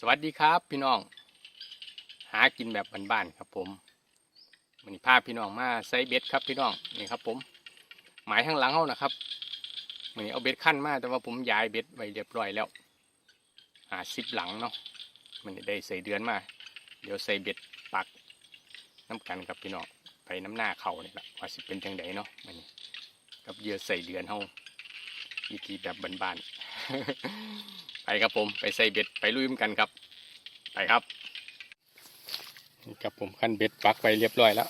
สวัสดีครับพี่น้อง หากินแบบบ้านๆครับผมวันนี้พาพี่น้องมาใส่เบ็ดครับพี่น้องนี่ครับผม หมายทางหลังเขานะครับวันนี้เอาเบ็ดขั้นมาแต่ว่าผมย้ายเบ็ดไว้เรียบร้อยแล้วหาสิบหลังเนาะมันได้ใส่เดือนมา เดี๋ยวใส่เบ็ดปักน้ำกันกับพี่น้องไปน้ำหน้าเขานี่แหละว่าสิเป็นจังไดเนาะมันนี้กับเหยื่อใส่เดือนเขาวิธีแบบบ้านๆ ไปครับผมไปใส่เบ็ดไปลุยมันกันครับ ไปครับนี่ครับผมขั้นเบ็ดปักไปเรียบร้อยแล้ว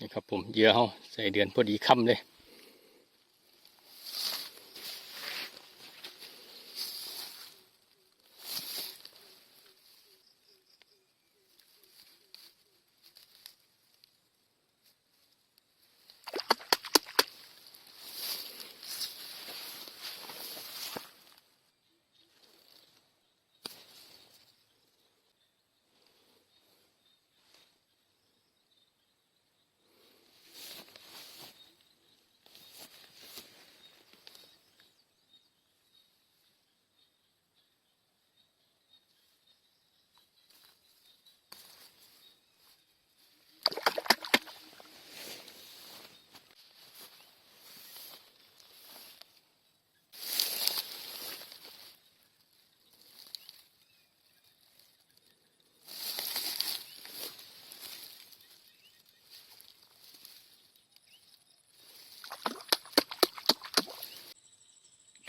นี่ครับผมเยอะเขาใส่เดือนพอดีค่ำเลย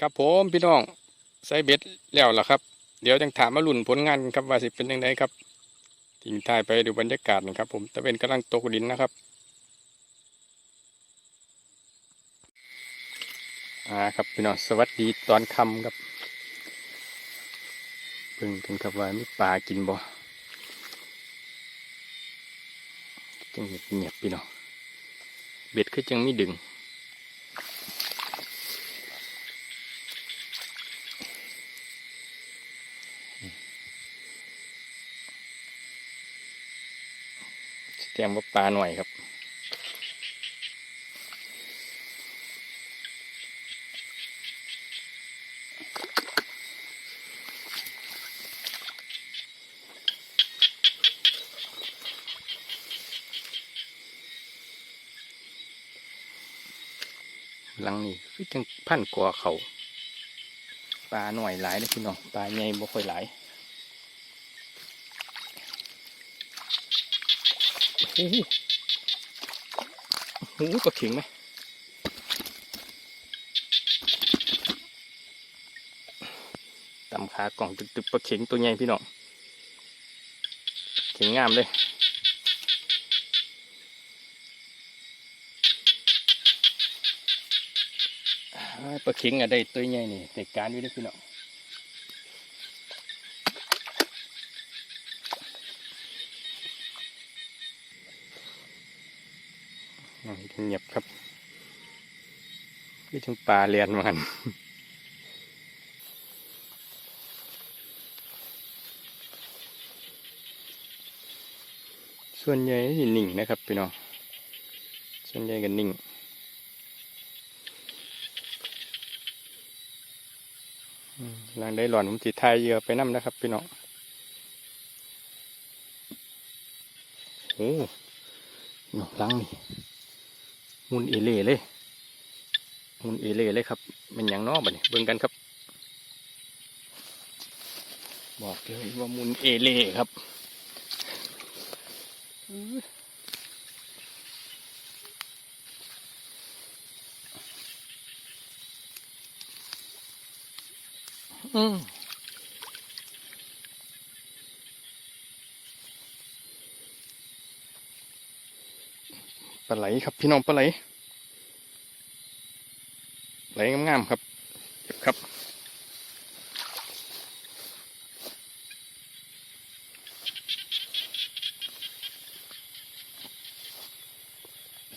ครับผมพี่น้องใส่เบ็ดแล้วล่ะครับ เดี๋ยวจังถามมาลุ่นผลงานครับว่าสิเป็นยังไงครับทิ้งท้ายไปดูบรรยากาศนะครับ ผมตะเป็นกำลังตกดินนะครับอ่าครับพี่น้องสวัสดีตอนค่ำครับเพิ่งกันครับว่ามีปลากินบ่จังเงียบพี่น้องเบ็ดคือจังมีดึง แกมว่าปลาหน่อยครับหลังนี้คือจังพันกว่าเขาปลาหน่อยหลายนะพี่น้องปลาใหญ่บ่ค่อยหลาย โอ้โหโอ้โหปลาเข็งไหมตำขากล่องตึกๆปลาเข็งตัวใหญ่พี่น้องเข็งงามเลยปลาเข็งอะได้ตัวใหญ่นี่แต่การอยู่ได้อพี่น้อง เงียบครับคือจังปลาเลียนมันส่วนใหญ่สินิ่งนะครับพี่น้องส่วนใหญ่ก็นิ่งหลังได้หลอนผมจิไทายเยื่อไปน้ำนะครับพี่น้องโอ้หนอกหลังนี่ มุนเอเล่เลยมุนเอเล่เลยครับเป็นอย่างนอกบัดนี้เบิ่งกันครับ บอกเลยว่ามุนเอเล่ครับอื้ออืม ปลาไหลครับพี่น้องปลาไหล ไหลงามๆครับเก็บครับ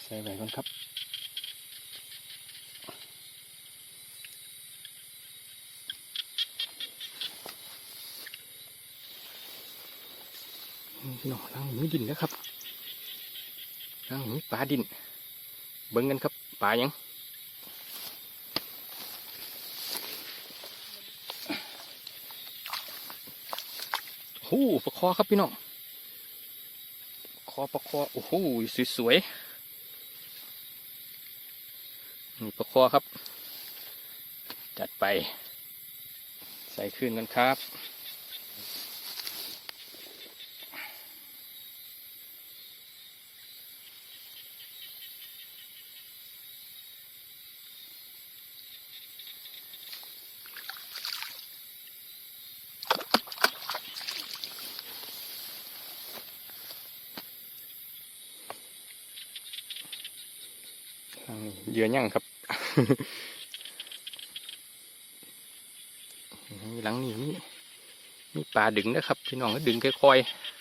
ใส่ไว้ก่อนครับพี่น้องล่างหนูดินนะครับ ปลาดิน เบิ้งกันครับปลายังโอ้ปลาคอครับพี่น้องคอปลาคอโอ้โหสวยๆนี่ปลาคอครับ จัดไป ใส่ขึ้นกันครับ ยังครับหลังนี้มีมีปลาดึงนะครับพี่น้องก็ดึงค่อยๆ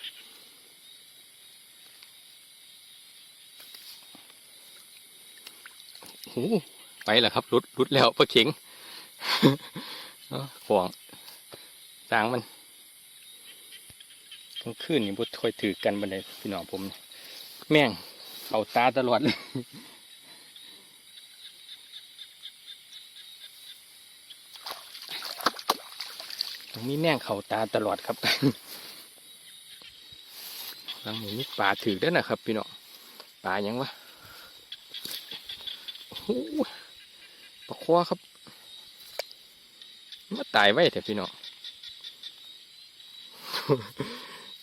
โอ้โหไปแล้วครับรุดรุดแล้วปลาเข็งเอาขวางสางมันกลางคืนนี่บุค่อยถือกันบันไดพี่น้องผม แม่งเอาตาตลอดเลย มีแมงเข่าตาตลอดครับหลังนี้มีปลาถือด้วยนะครับ พี่น้องปลายังวะปลาควาครับมาตายไว้แต่พี่น้อง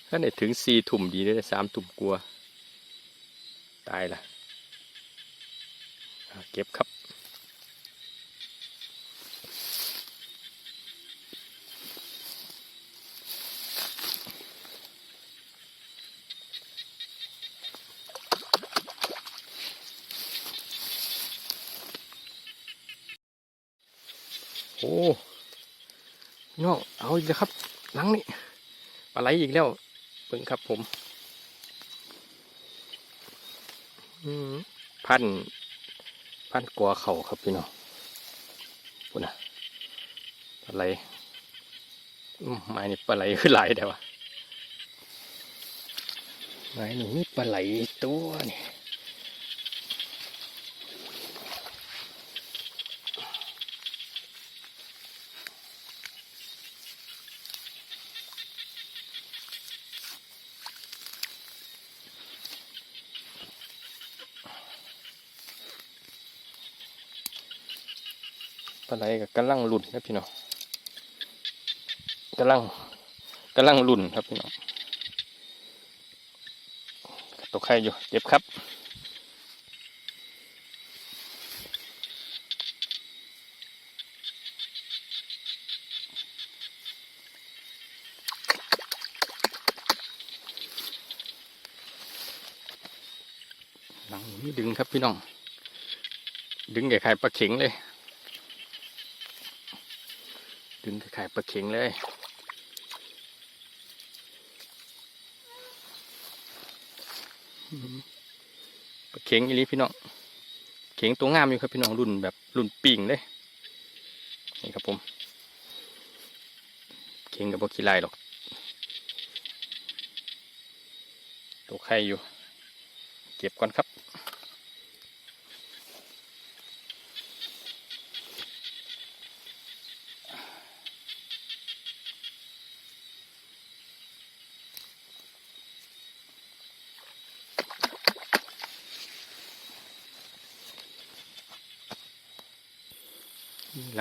ถ้าไหนถึงสี่ถุ่มดีเลยสามถุ่มกลัว ตายละเก็บครับ โอ้ พี่น้องเอาอีกแล้วครับหลังนี่ปลาไหลอีกแล้วเบิ่งครับผมพันพันกัวเข่าครับพี่น้องปุ่นะปลาไหลมไม้นี่ปลาไหลคือหลายแต่ว่าไม้นี่มีปลาไหลตัวนี่ ปลาไหลกับกำลังหลุนครับพี่น้องกำลังกำลังหลุนครับพี่น้องตกไข่อยู่เจ็บครับหลังนี้ดึงครับพี่น้อง ดึงไก่ไข่ปลาเข็งเลย ดึงไข่ปลาเข็งเลย ปลาเข็งอีลีพี่น้อง เข็งตัวงามอยู่ครับพี่น้องรุ่นแบบรุ่นปิ่งเลย นี่ครับผม เข็งกับบขี้ลายหรอก ตัวไข่อยู่ เก็บก่อนครับ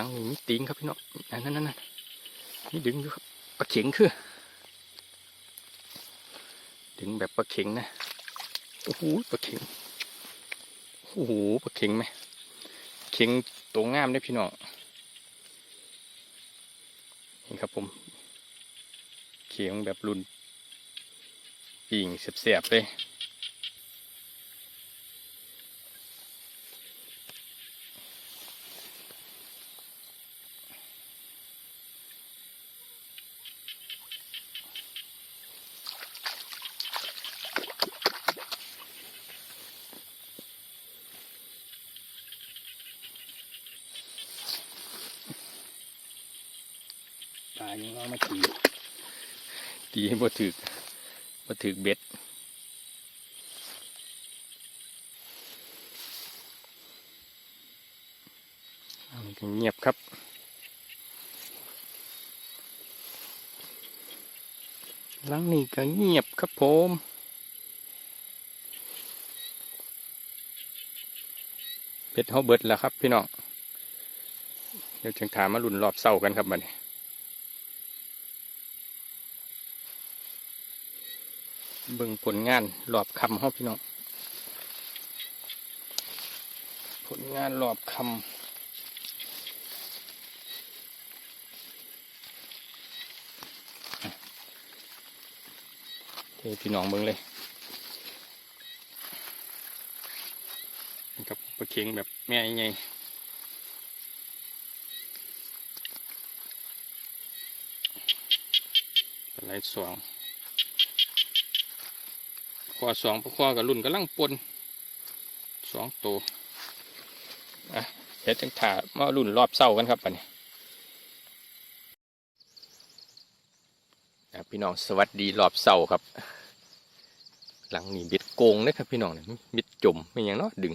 หลังนี่มีติงครับพี่น้องนั่นนั่นนั่นนี่ดึงอยู่ครับปลาเข็งคือดึงแบบปลาเข็งนะโอ้โหปลาเข็งโอ้โหปลาเข็งไหมเข็งตัวงามเลยพี่น้องนี่ครับผม เข็งแบบรุ่นปิ่งเสียบๆเลย ยังเอามาตีตีให้บ่ถึกบ่ถึกเบ็ดเงียบครับหลังนี้ก็เงียบครับผมเบ็ดเขาเบิดแล้วครับพี่น้อง เดี๋ยวจึงถามมาลุ่นรอบเศร้ากันครับบัดนี้ เบิ่งผลงานรอบคำเฮาพี่น้อง ผลงานรอบคำเทพี่น้องเบิ่งเลยกับปลาเค็งแบบแม่ใหญ่ไหลสวง ขวาสองขวากับรุ่นกำลังปนสองตัวอะเดี๋ยวจังถามารุ่นรอบเศร้ากันครับปันนี้อ่พี่น้องสวัสดีรอบเศร้าครับ หลังนี้บิดโกงนะครับพี่น้องเนี่ยบิดจมไม่ยังเนาะดึง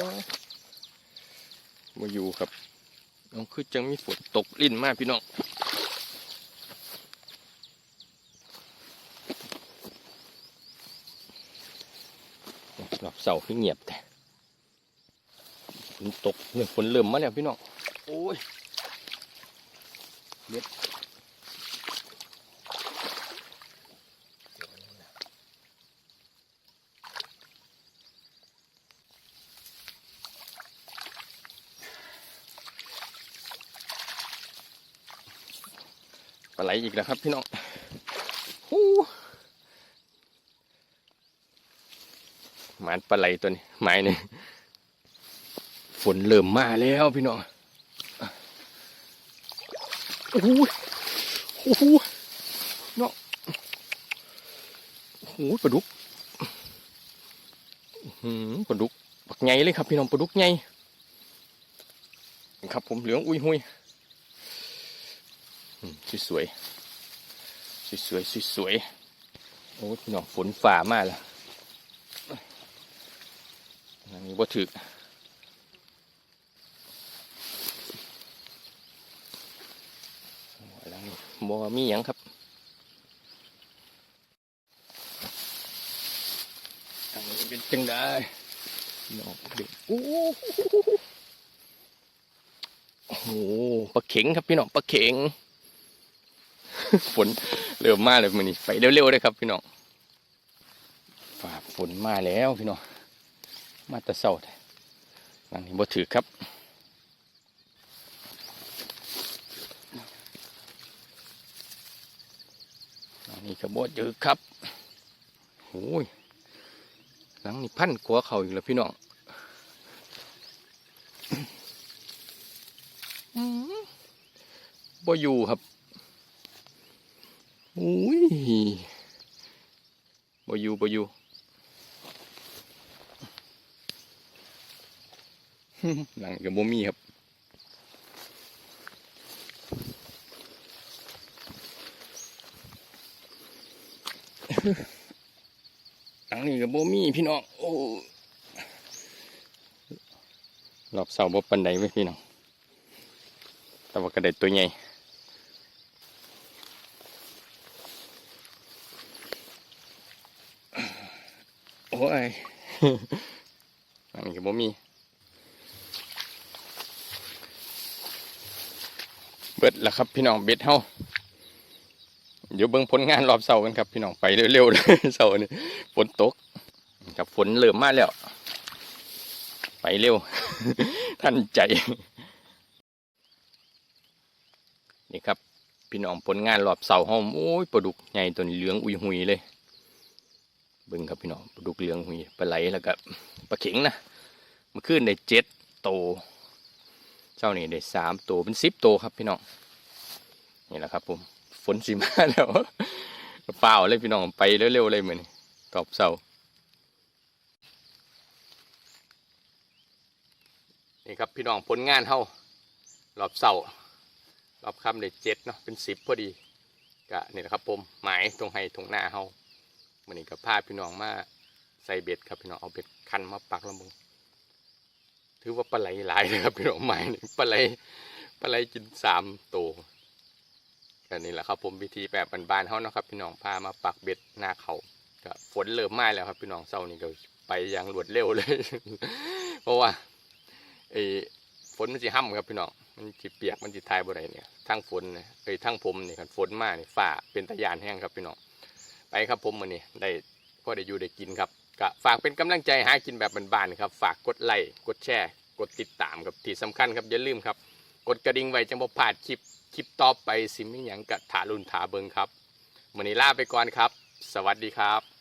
ว้าวมาอยู่ครับ น้องคือจังมีฝนตกลิ่นมากพี่น้องหลับเสาคือเงียบแต่ฝนตกเนี่ยฝนเริ่มมาแล้วพี่น้อง โอ้ยเล็ด ลาไหลอีกแล้วครับพี่น้องฮู้หมันปลาไหลตัวนี้ไม้นี่ฝนเริ่มมาแล้วพี่น้องโอ้โหโอ้โหเนาะโอ้โหปลาดุกอื้อหือปลาดุกปักใหญ่เลยครับพี่น้องปลาดุกใหญ่ครับผมเหลืองอุ้ยหุยอืม สวยๆสวยๆสวยๆโอ้พี่น้องฝนฝ่ามากแล้วนนี้บ่ถึกหลังบ่มีหยังครับอันนี้เป็นจังได้นอกเด็กโอ้โหปลาเข็งครับพี่น้องปลาเข็ง ฝนเริ่มมาเลยมันนี่ไปเร็วๆเลยครับพี่น้องฝ่าฝนมาแล้วพี่น้องมาตะเศร้าแท้หลังนี้บ่ถือครับอันนี้กระโบดเยอครับโอ้ยหลังนี่พันกว่าเขาอีกแล้วพี่น้องบ่อยู่ครับ อุ้ยบอยู่บอยู่หลังกับบ่มีครับหลังนี้กับโบมีพี่น้องโอ้รอบเสาบ่ปันใดไว้พี่น้องแต่ว่ากระเด็ดตัวใหญ่ โอ้ ยหลังนี้กับโบมี เบิดแล้วครับพี่น้องเบ็ดเฮาเดี๋ยวเบิ่งผลงานรอบเสากันครับ พี่น้องไปเร็วๆเลยเสานี้ฝนตกครับฝนเริ่มมาแล้ว ไปเร็ว ท่านใจ นี่ครับ พี่น้องผลงานรอบเสาร์ห้องโอ้ยปลาดุกใหญ่ตัวนี้เหลืองอุยหุยเลย บิ่งครับพี่น้องดุกเหลืองหุยปลาไหลแล้วก็ปลาเข็งนะมื่อคืนได้เจ็ดโตวเจ้านี่ได้สามโตวเป็นสิบโตวครับพี่น้องนี่แหละครับผมฝนสีมาแล้วเปล่าเลยพี่น้องไปเร็วๆเลยเหมือนตอบเสานี่ครับพี่น้องผลงานเฮารอบเสารอบค่ำได้เจ็ดเนาะเป็นสิบพอดีก็นี่แหละครับผมหมายตรงให้ตรงหน้าเฮา มันนี่ก็พาพี่น้องมาใส่เบ็ดครับพี่น้องเอาเบ็ดคันมาปักล้วมึงถือว่าปลาไหลหลายเลยครับพี่น้องใหม่นี่ปลาไหลปลาไหลกินสามตัวก็นี่แหละครับผมวิธีแบบบานๆเขานะครับ พี่น้องพามาปักเบ็ดหน้าเขาก็ฝนเริ่มมาแล้วครับ พี่น้องเศร้านี่ก็ไปอย่างรวดเร็วเลย เพราะว่าไอ้ฝนมันสิห้ำครับพี่น้องมันสิเปียกมันสิทายบ่ได้เนี่ยทั้งฝนเนี่ยไอ้ทั้งผมเนี่ครับฝนมาเนี่ยฝ่าเป็นตะยานแห้งครับพี่น้อง ไปครับผมมื้อนี้ได้พอได้อยู่ได้กินครับก็ฝากเป็นกำลังใจหากินแบบบ้านๆครับ ฝากกดไลค์กดแชร์ กดติดตามครับที่สำคัญครับอย่าลืมครับ กดกระดิ่งไว้จะบ่พลาดคลิปคลิปต่อไปสิมิหยังกะถาลุนถาเบิงครับวันนี้ลาไปก่อนครับ สวัสดีครับ